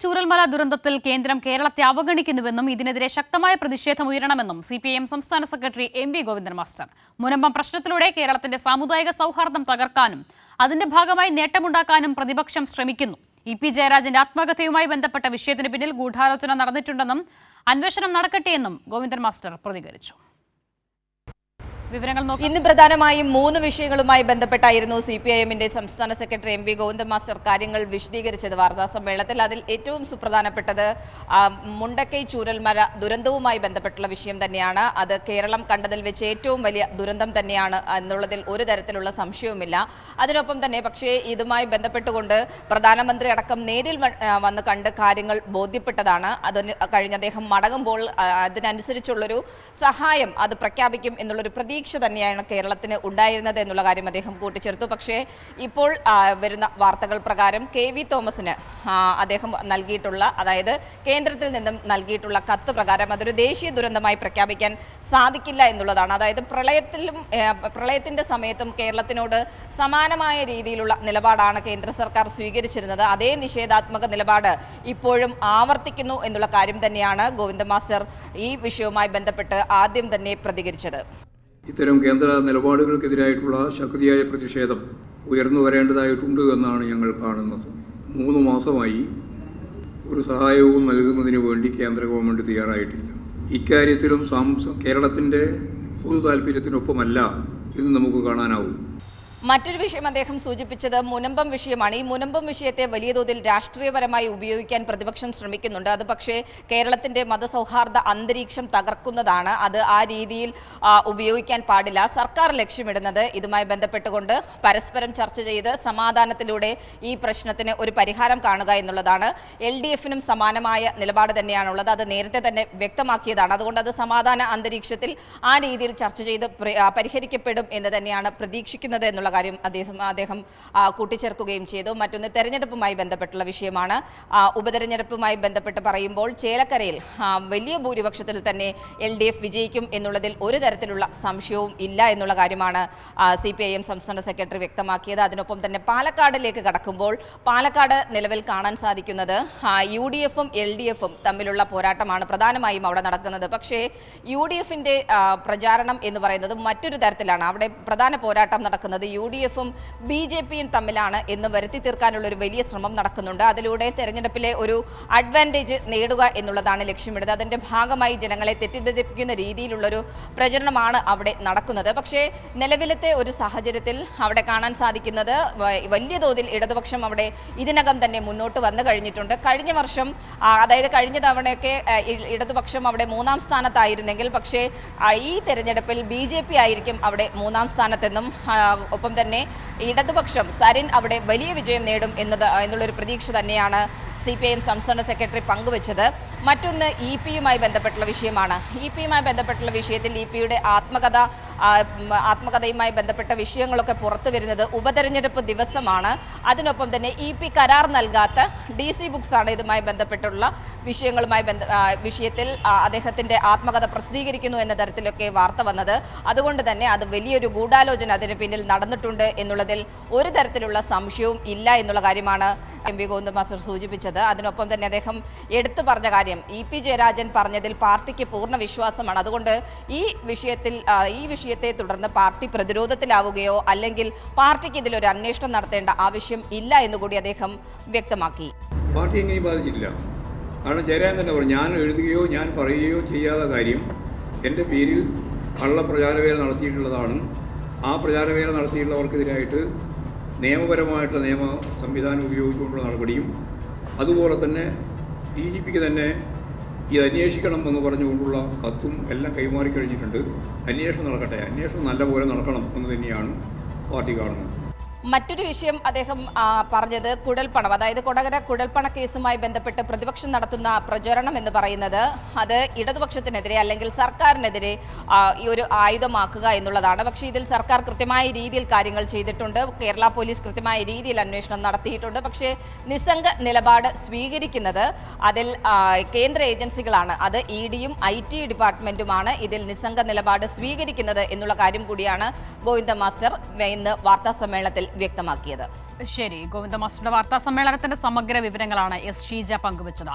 ചൂരൽമല ദുരന്തത്തിൽ കേന്ദ്രം കേരളത്തെ അവഗണിക്കുന്നുവെന്നും ഇതിനെതിരെ ശക്തമായ പ്രതിഷേധം ഉയരണമെന്നും സി പി എം സംസ്ഥാന secretary M V Govindan master. Munambam പ്രശ്നത്തിലൂടെ കേരളത്തിന്റെ സാമുദായിക സൗഹാർദ്ദം തകർക്കാനും അതിന്റെ ഭാഗമായി നേട്ടമുണ്ടാക്കാനും പ്രതിപക്ഷം ശ്രമിക്കുന്നു. ഇ പി ജയരാജന്റെ ആത്മകഥയുമായി ബന്ധപ്പെട്ട വിഷയത്തിന് പിന്നിൽ ഗൂഢാലോചന നടന്നിട്ടുണ്ടെന്നും അന്വേഷണം നടക്കട്ടെയെന്നും ഗോവിന്ദൻ മാസ്റ്റർ പ്രതികരിച്ചു. വിവരങ്ങൾ ഇന്ന് പ്രധാനമായും മൂന്ന് വിഷയങ്ങളുമായി ബന്ധപ്പെട്ടായിരുന്നു സി പി ഐ എമ്മിന്റെ സംസ്ഥാന secretary M V Govinda master കാര്യങ്ങൾ വിശദീകരിച്ചത്. വാർത്താ സമ്മേളനത്തിൽ അതിൽ ഏറ്റവും സുപ്രധാനപ്പെട്ടത് മുണ്ടക്കൈ ചൂരൽമല ദുരന്തവുമായി ബന്ധപ്പെട്ടുള്ള വിഷയം തന്നെയാണ്. അത് കേരളം കണ്ടതിൽ വെച്ച് ഏറ്റവും വലിയ ദുരന്തം തന്നെയാണ് എന്നുള്ളതിൽ ഒരു തരത്തിലുള്ള സംശയവുമില്ല. അതിനൊപ്പം തന്നെ പക്ഷേ ഇതുമായി ബന്ധപ്പെട്ടുകൊണ്ട് പ്രധാനമന്ത്രി അടക്കം നേരിൽ വന്ന് കണ്ട് കാര്യങ്ങൾ ബോധ്യപ്പെട്ടതാണ്. അതിന് കഴിഞ്ഞ അദ്ദേഹം മടങ്ങുമ്പോൾ അതിനനുസരിച്ചുള്ളൊരു സഹായം അത് പ്രഖ്യാപിക്കും എന്നുള്ളൊരു പ്രതീക്ഷ തന്നെയാണ് കേരളത്തിന് ഉണ്ടായിരുന്നത് എന്നുള്ള കാര്യം അദ്ദേഹം കൂട്ടിച്ചേർത്തു. പക്ഷേ ഇപ്പോൾ വരുന്ന വാർത്തകൾ പ്രകാരം കെ വി തോമസിന് അദ്ദേഹം നൽകിയിട്ടുള്ള അതായത് കേന്ദ്രത്തിൽ നിന്നും നൽകിയിട്ടുള്ള കത്ത് പ്രകാരം അതൊരു ദേശീയ ദുരന്തമായി പ്രഖ്യാപിക്കാൻ സാധിക്കില്ല എന്നുള്ളതാണ്. അതായത് പ്രളയത്തിലും പ്രളയത്തിന്റെ സമയത്തും കേരളത്തിനോട് സമാനമായ രീതിയിലുള്ള നിലപാടാണ് കേന്ദ്ര സർക്കാർ സ്വീകരിച്ചിരുന്നത്. അതേ നിഷേധാത്മക നിലപാട് ഇപ്പോഴും ആവർത്തിക്കുന്നു എന്നുള്ള കാര്യം തന്നെയാണ് ഗോവിന്ദ മാസ്റ്റർ ഈ വിഷയവുമായി ബന്ധപ്പെട്ട് ആദ്യം തന്നെ പ്രതികരിച്ചത്. ഇത്തരം കേന്ദ്ര നിലപാടുകൾക്കെതിരായിട്ടുള്ള ശക്തിയായ പ്രതിഷേധം ഉയർന്നു വരേണ്ടതായിട്ടുണ്ട് എന്നാണ് ഞങ്ങൾ കാണുന്നത്. മൂന്ന് മാസമായി ഒരു സഹായവും നൽകുന്നതിന് വേണ്ടി കേന്ദ്ര ഗവൺമെന്റ് തയ്യാറായിട്ടില്ല. ഇക്കാര്യത്തിലും കേരളത്തിന്റെ പൊതു താല്പര്യത്തിനൊപ്പമല്ല ഇത് നമുക്ക് കാണാനാവും. മറ്റൊരു വിഷയം അദ്ദേഹം സൂചിപ്പിച്ചത് മുനമ്പം വിഷയമാണ്. ഈ മുനമ്പം വിഷയത്തെ വലിയ തോതിൽ രാഷ്ട്രീയപരമായി ഉപയോഗിക്കാൻ പ്രതിപക്ഷം ശ്രമിക്കുന്നുണ്ട്. അത് പക്ഷേ കേരളത്തിന്റെ മതസൗഹാർദ്ദ അന്തരീക്ഷം തകർക്കുന്നതാണ്. അത് ആ രീതിയിൽ ഉപയോഗിക്കാൻ പാടില്ല. സർക്കാർ ലക്ഷ്യമിടുന്നത് ഇതുമായി ബന്ധപ്പെട്ടുകൊണ്ട് പരസ്പരം ചർച്ച ചെയ്ത് സമാധാനത്തിലൂടെ ഈ പ്രശ്നത്തിന് ഒരു പരിഹാരം കാണുക എന്നുള്ളതാണ്. എൽ ഡി എഫിനും സമാനമായ നിലപാട് തന്നെയാണുള്ളത്. അത് നേരത്തെ തന്നെ വ്യക്തമാക്കിയതാണ്. അതുകൊണ്ട് അത് സമാധാന അന്തരീക്ഷത്തിൽ ആ രീതിയിൽ ചർച്ച ചെയ്ത് പരിഹരിക്കപ്പെടും എന്ന് തന്നെയാണ് പ്രതീക്ഷിക്കുന്നത് എന്നുള്ള കാര്യം അദ്ദേഹം അദ്ദേഹം കൂട്ടിച്ചേർക്കുകയും ചെയ്തു. മറ്റൊന്ന് തെരഞ്ഞെടുപ്പുമായി ബന്ധപ്പെട്ടുള്ള വിഷയമാണ്. ഉപതെരഞ്ഞെടുപ്പുമായി ബന്ധപ്പെട്ട് പറയുമ്പോൾ ചേലക്കരയിൽ വലിയ ഭൂരിപക്ഷത്തിൽ തന്നെ എൽ ഡി എഫ് വിജയിക്കും എന്നുള്ളതിൽ ഒരു തരത്തിലുള്ള സംശയവും ഇല്ല എന്നുള്ള കാര്യമാണ് സി പി ഐ എം സംസ്ഥാന സെക്രട്ടറി വ്യക്തമാക്കിയത്. അതിനൊപ്പം തന്നെ പാലക്കാടിലേക്ക് കടക്കുമ്പോൾ പാലക്കാട് നിലവിൽ കാണാൻ സാധിക്കുന്നത് യു ഡി എഫും എൽ ഡി എഫും തമ്മിലുള്ള പോരാട്ടമാണ് പ്രധാനമായും അവിടെ നടക്കുന്നത്. പക്ഷേ യു ഡി എഫിന്റെ പ്രചാരണം എന്ന് പറയുന്നത് മറ്റൊരു തരത്തിലാണ്. അവിടെ പ്രധാന പോരാട്ടം നടക്കുന്നത് യു ഡി എഫും ബി ജെ പിയും തമ്മിലാണ് എന്ന് വരുത്തി തീർക്കാനുള്ള ഒരു വലിയ ശ്രമം നടക്കുന്നുണ്ട്. അതിലൂടെ തെരഞ്ഞെടുപ്പിലെ ഒരു അഡ്വാന്റേജ് നേടുക എന്നുള്ളതാണ് ലക്ഷ്യമിടുന്നത്. അതിന്റെ ഭാഗമായി ജനങ്ങളെ തെറ്റിദ്ധരിപ്പിക്കുന്ന രീതിയിലുള്ളൊരു പ്രചരണമാണ് അവിടെ നടക്കുന്നത്. പക്ഷേ നിലവിലത്തെ ഒരു സാഹചര്യത്തിൽ അവിടെ കാണാൻ സാധിക്കുന്നത് വലിയ തോതിൽ ഇടതുപക്ഷം അവിടെ ഇതിനകം തന്നെ മുന്നോട്ട് വന്നു കഴിഞ്ഞിട്ടുണ്ട്. കഴിഞ്ഞ വർഷം അതായത് കഴിഞ്ഞ തവണയൊക്കെ ഇടതുപക്ഷം അവിടെ മൂന്നാം സ്ഥാനത്തായിരുന്നെങ്കിൽ പക്ഷേ ഈ തെരഞ്ഞെടുപ്പിൽ ബി ആയിരിക്കും അവിടെ മൂന്നാം സ്ഥാനത്തെന്നും ആ, തന്നെ ഇടതുപക്ഷം സരിൻ അവിടെ വലിയ വിജയം നേടും എന്നത് എന്നുള്ളൊരു പ്രതീക്ഷ തന്നെയാണ് സി പി ഐ എം സംസ്ഥാന സെക്രട്ടറി പങ്കുവച്ചത് മറ്റൊന്ന് ഇ പിയുമായി ബന്ധപ്പെട്ടുള്ള വിഷയമാണ്. ഇ പിയുമായി ബന്ധപ്പെട്ടുള്ള വിഷയത്തിൽ ഇ പിയുടെ ആത്മകഥ ആത്മകഥയുമായി ബന്ധപ്പെട്ട വിഷയങ്ങളൊക്കെ പുറത്തു വരുന്നത് ഉപതെരഞ്ഞെടുപ്പ് ദിവസമാണ്. അതിനൊപ്പം തന്നെ ഇ പി കരാർ നൽകാത്ത ഡി സി ബുക്സാണ് ഇതുമായി ബന്ധപ്പെട്ടുള്ള വിഷയങ്ങളുമായി ബന്ധ വിഷയത്തിൽ അദ്ദേഹത്തിന്റെ ആത്മകഥ പ്രസിദ്ധീകരിക്കുന്നു എന്ന തരത്തിലൊക്കെ വാർത്ത വന്നത്. അതുകൊണ്ട് തന്നെ അത് വലിയൊരു ഗൂഢാലോചന അതിന് പിന്നിൽ നടന്നിട്ടുണ്ട് എന്നുള്ളതിൽ ഒരു തരത്തിലുള്ള സംശയവും ഇല്ല എന്നുള്ള കാര്യമാണ് എം വി ഗോവിന്ദ മാസ്റ്റർ സൂചിപ്പിച്ചത്. അതിനൊപ്പം തന്നെ അദ്ദേഹം എടുത്തു പറഞ്ഞ കാര്യം ഇ പി ജയരാജൻ പറഞ്ഞതിൽ പാർട്ടിക്ക് പൂർണ വിശ്വാസമാണ്. അതുകൊണ്ട് ഈ വിഷയത്തിൽ ഈ വിഷയത്തെ തുടർന്ന് പാർട്ടി പ്രതിരോധത്തിലാവുകയോ അല്ലെങ്കിൽ പാർട്ടിക്ക് ഇതിലൊരു അന്വേഷണം നടത്തേണ്ട ആവശ്യം ഇല്ല എന്നുകൂടി അദ്ദേഹം വ്യക്തമാക്കി. പാർട്ടി എങ്ങനെയും ബാധിച്ചിട്ടില്ല. കാരണം ജയരാജൻ തന്നെ പറഞ്ഞു ഞാൻ എഴുതുകയോ ഞാൻ പറയുകയോ ചെയ്യാത്ത കാര്യം എന്റെ പേരിൽ കള്ള പ്രചാരവേല നടത്തിയിട്ടുള്ളതാണ്. ആ പ്രചാരവേല നടത്തിയിട്ടുള്ളവർക്കെതിരായിട്ട് നിയമപരമായിട്ടുള്ള നിയമ സംവിധാനം ഉപയോഗിച്ചുകൊണ്ടുള്ള നടപടിയും അതുപോലെ തന്നെ ഡി ജി പിക്ക് തന്നെ ഇത് അന്വേഷിക്കണം എന്ന് പറഞ്ഞുകൊണ്ടുള്ള കത്തും എല്ലാം കൈമാറി കഴിഞ്ഞിട്ടുണ്ട്. അന്വേഷണം നടക്കട്ടെ. അന്വേഷണം നല്ലപോലെ നടക്കണം എന്ന് തന്നെയാണ് പാർട്ടി കാണുന്നത്. മറ്റൊരു വിഷയം അദ്ദേഹം പറഞ്ഞത് കുഴൽപ്പണം അതായത് കൊടകര കുഴൽപ്പണ കേസുമായി ബന്ധപ്പെട്ട് പ്രതിപക്ഷം നടത്തുന്ന പ്രചരണം എന്ന് പറയുന്നത് അത് ഇടതുപക്ഷത്തിനെതിരെ അല്ലെങ്കിൽ സർക്കാരിനെതിരെ ഈ ഒരു ആയുധമാക്കുക എന്നുള്ളതാണ്. പക്ഷേ ഇതിൽ സർക്കാർ കൃത്യമായ രീതിയിൽ കാര്യങ്ങൾ ചെയ്തിട്ടുണ്ട്. കേരള പോലീസ് കൃത്യമായ രീതിയിൽ അന്വേഷണം നടത്തിയിട്ടുണ്ട്. പക്ഷേ നിസ്സംഗ നിലപാട് സ്വീകരിക്കുന്നത് അതിൽ കേന്ദ്ര ഏജൻസികളാണ്. അത് ഇ ഡിയും ഐ ടി ഡിപ്പാർട്ട്മെന്റുമാണ് ഇതിൽ നിസ്സംഗ നിലപാട് സ്വീകരിക്കുന്നത് എന്നുള്ള കാര്യം കൂടിയാണ് ഗോവിന്ദ മാസ്റ്റർ ഇന്ന് വാർത്താ സമ്മേളനത്തിൽ വ്യക്തമാക്കിയത്. ശരി ഗോവിന്ദ മാസ്റ്ററുടെ വാർത്താ സമ്മേളനത്തിന്റെ സമഗ്ര വിവരങ്ങളാണ് എസ് ഷീജ പങ്കുവച്ചത്.